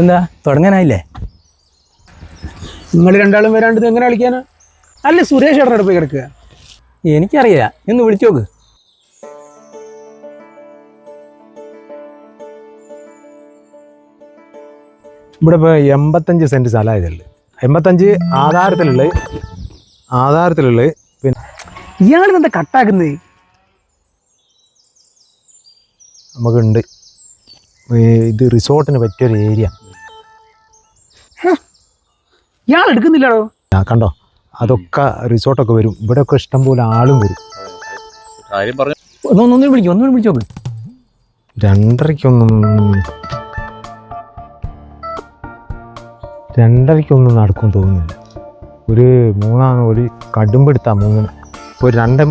എന്താ? തുടങ്ങാനായില്ലേ? നിങ്ങൾ രണ്ടാളും വരാണ്ട് എങ്ങനെ കളിക്കാനാ? അല്ല സുരേഷ് ഏട്ടനോട് പോയി കിടക്കുക. എനിക്കറിയില്ല ഒന്ന് വിളിച്ചു നോക്ക്. ഇവിടെ ഇപ്പോൾ എൺപത്തഞ്ച് സെന്റ് സ്ഥലമായതുള്ളു എൺപത്തഞ്ച് ആധാരത്തിലുള്ള ആധാരത്തിലുള്ള പിന്നെ ഇയാൾ എന്താ കട്ടാക്കുന്നത് നമുക്കുണ്ട്. ഇത് റിസോർട്ടിന് പറ്റിയൊരു ഏരിയ. ഇയാൾ എടുക്കുന്നില്ലടോ. ആ കണ്ടോ? അതൊക്കെ റിസോർട്ടൊക്കെ വരും. ഇവിടെ ഒക്കെ ഇഷ്ടംപോലെ ആളും വരും. കാര്യം പറഞ്ഞു. ഒന്നൊന്നും ഒന്ന് ഒന്നും വിളിക്കും ഒന്നും വിളിച്ചോ രണ്ടരയ്ക്കൊന്നും രണ്ടരയ്ക്കൊന്നും നടക്കും തോന്നുന്നില്ല. ഒരു മൂന്നാണ്? ഒരു കടുമ്പെടുത്താ മൂന്നിന് ഒരു രണ്ട്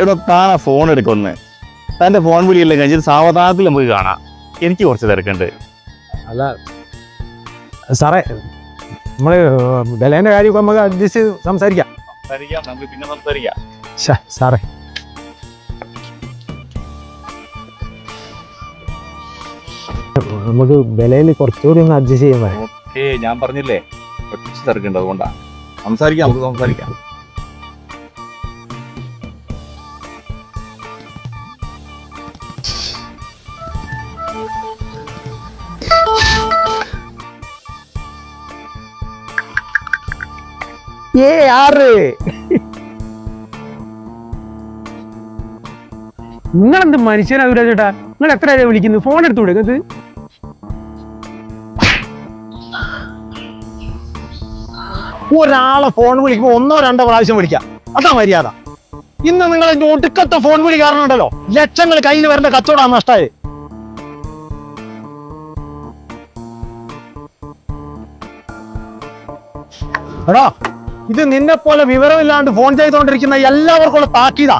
എടോ താനാ ഫോൺ എടുക്കുന്നേ. തന്റെ ഫോൺ വിളിയല്ലേ കഴിഞ്ഞിട്ട് സാവധാനത്തിൽ നമുക്ക് കാണാം. എനിക്ക് കുറച്ച് തിരക്കുണ്ട്. അല്ല. സാറേ നമ്മൾ വിലേന്റെ കാര്യമൊക്കെ നമുക്ക് അഡ്ജസ്റ്റ് സംസാരിക്കാം. സംസാരിക്കാം നമുക്ക് പിന്നെ സംസാരിക്കാം. സാറേ. നമുക്ക് വിലയിൽ കുറച്ചുകൂടി ഒന്ന് അഡ്ജസ്റ്റ് ചെയ്യാൻ ഓക്കേ ഞാൻ പറഞ്ഞില്ലേ? കുറച്ച് തിരക്കുണ്ട് അതുകൊണ്ടാ. സംസാരിക്കാം നമുക്ക് സംസാരിക്കാം. ഏ ആറ് നിങ്ങൾ എന്ത് മനുഷ്യനാ ദൂരാ ചേട്ടാ നിങ്ങൾ എത്ര ആരെയാ വിളിക്കുന്നു? ഫോൺ എടുത്തു കൊടുക്കുന്നത് ഒരാളെ ഫോൺ വിളിക്കുമ്പോൾ ഒന്നോ രണ്ടോ പ്രാവശ്യം വിളിക്കാം. അതാ മര്യാദ. ഇന്ന് നിങ്ങൾ ഒടുക്കത്തെ ഫോൺ വിളി കാരണം ഉണ്ടല്ലോ ലക്ഷങ്ങൾ കയ്യിൽ വരേണ്ട കച്ചവടം നഷ്ടമായി എടാ ഇത് നിന്നെ പോലെ വിവരമില്ലാണ്ട് ഫോൺ ചെയ്തുകൊണ്ടിരിക്കുന്ന എല്ലാവർക്കുള്ള താക്കീതാ.